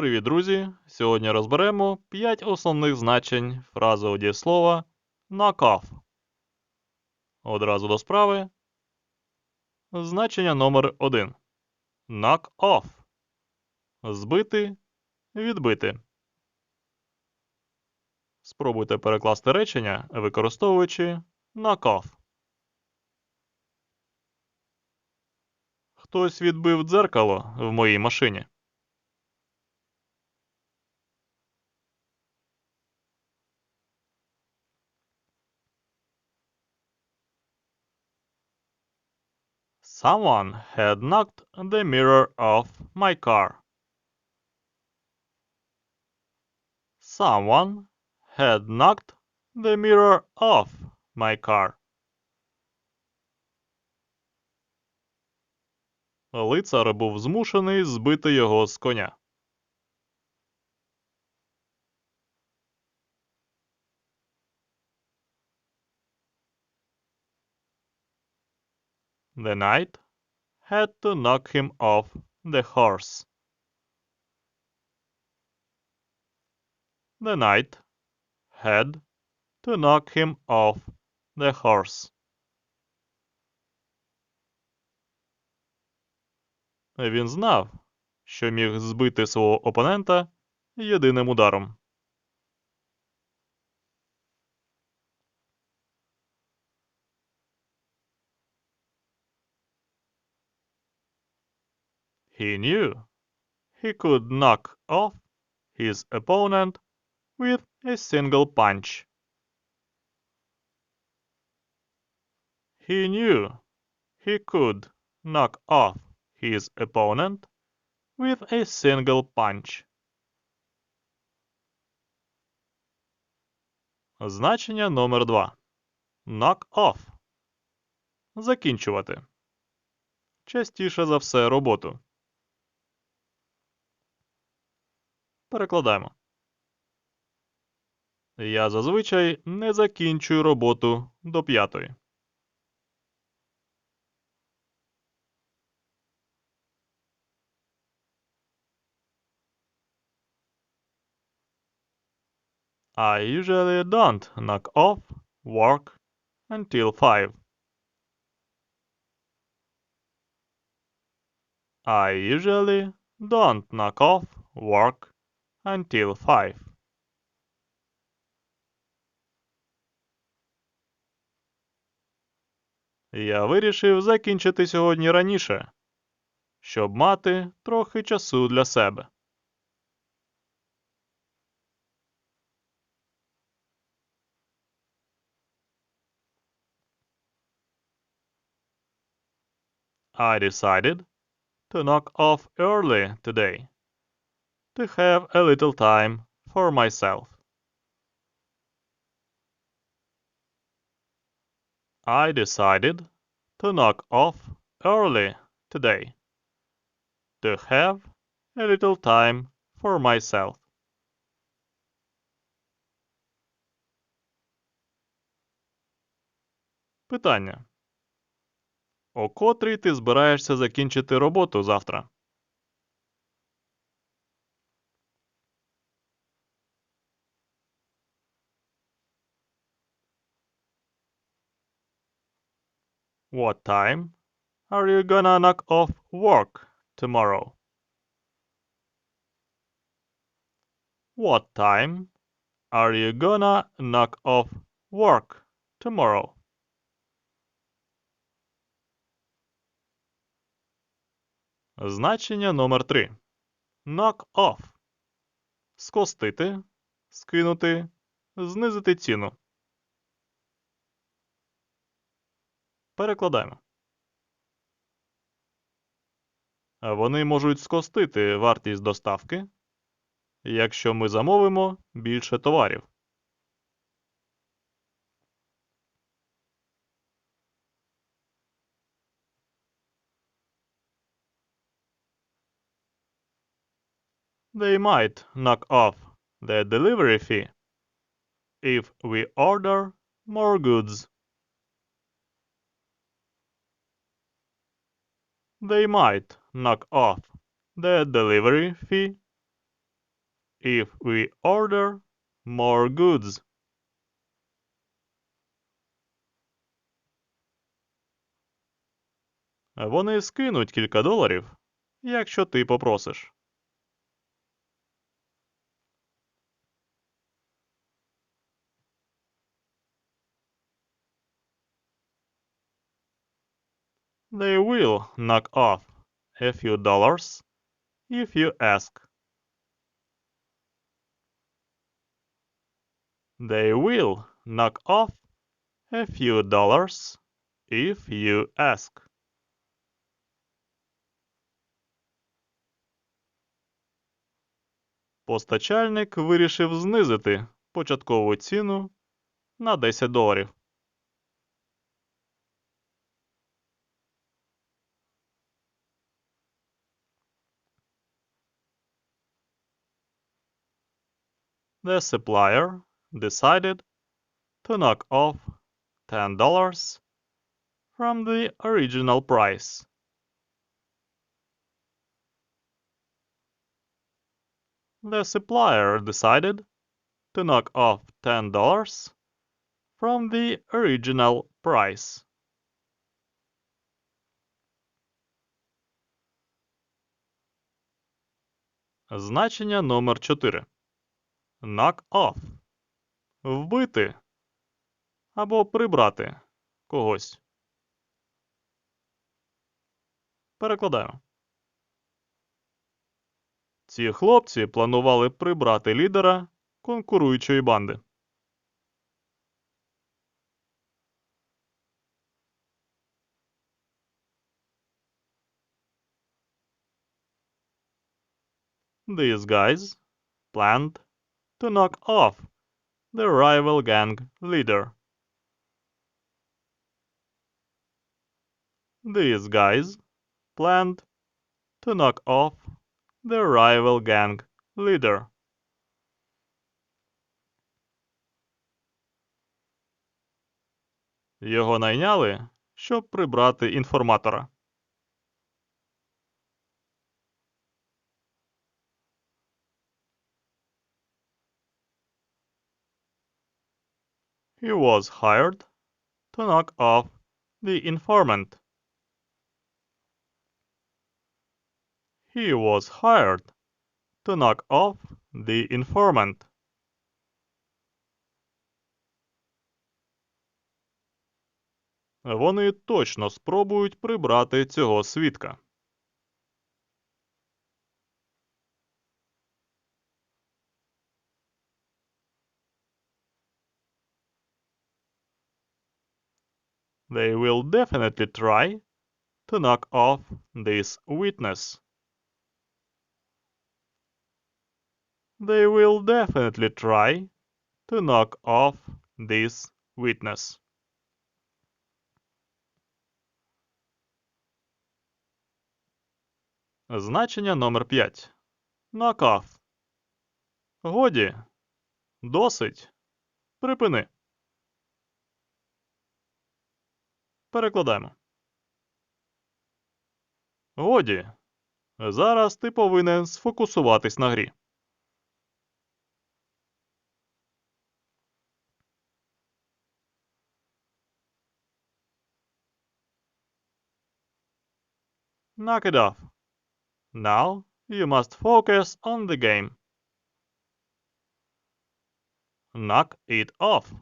Привіт, друзі! Сьогодні розберемо 5 основних значень фразового дієслова off. Одразу до справи. Значення номер 1. Knock off. Збити, відбити. Спробуйте перекласти речення, використовуючи knock. Хтось відбив дзеркало в моїй машині. Someone had knocked the mirror off my car. Someone had knocked the mirror off my car. Лицар був змушений збити його з коня. The knight had to knock him off the horse. The knight had to knock him off the horse. Він знав, що міг збити свого опонента єдиним ударом. He knew he could knock off his opponent with a single punch. He knew he could knock off his opponent with a single punch. Значення номер 2. Knock off. Закінчувати. Частіше за все роботу. Перекладаємо. Я зазвичай не закінчую роботу до п'ятої. I usually don't knock off work until 5. I usually don't knock off work until 5. Я вирішив закінчити сьогодні раніше, щоб мати трохи часу для себе. I decided to knock off early today to have a little time for myself. I decided to knock off early today to have a little time for myself. Питання. О котрій ти збираєшся закінчити роботу завтра? What time are you gonna knock off work tomorrow? What time are you gonna knock off work tomorrow? Значення номер 3. Knock off. Скостити, скинути, знизити ціну. Перекладаємо. Вони можуть скостити вартість доставки, якщо ми замовимо більше товарів. They might knock off the delivery fee if we order more goods. They might knock off the delivery fee if we order more goods. Вони скинуть кілька доларів, якщо ти попросиш. They will knock off a few dollars if you ask. They will knock off a few dollars if you ask. Постачальник вирішив знизити початкову ціну на 10 доларів. The supplier decided to knock off $10 from the original price. The supplier decided to knock off $10 from the original price. Значення номер 4. Knock off. Вбити або прибрати когось. Перекладаємо. Ці хлопці планували прибрати лідера конкуруючої банди. These guys planned to knock off the rival gang leader. These guys planned to knock off the rival gang leader. Його найняли, щоб прибрати інформатора. He was hired to knock off the informant. He was hired to knock off the informant. Вони точно спробують прибрати цього свідка. They will definitely try to knock off this witness. They will definitely try to knock off this witness. Значення номер 5. Knock off. Годі. Досить. Припини. Перекладаємо. Годі. Зараз ти повинен сфокусуватись на грі. Knock it off. Now you must focus on the game. Knock it off.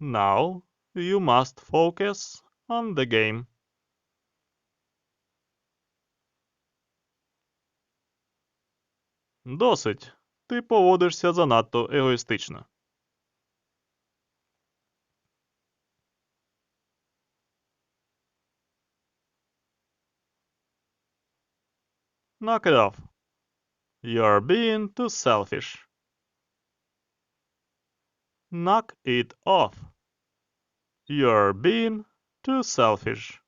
Now you must focus on the game. Досить. Ти поводишся занадто егоїстично. Knock it off. You're being too selfish. Knock it off. You're being too selfish.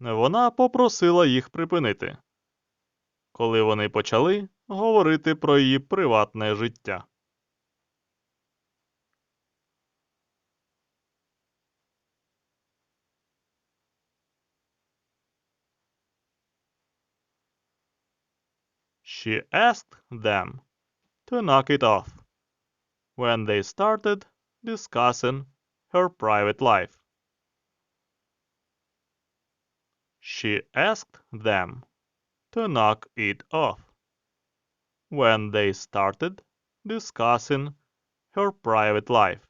Вона попросила їх припинити, коли вони почали говорити про її приватне життя. She asked them to knock it off when they started discussing her private life. She asked them to knock it off when they started discussing her private life.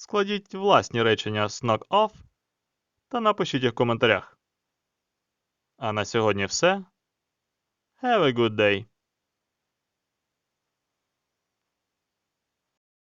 Складіть власні речення з knock off та напишіть їх в коментарях. А на сьогодні все. Have a good day!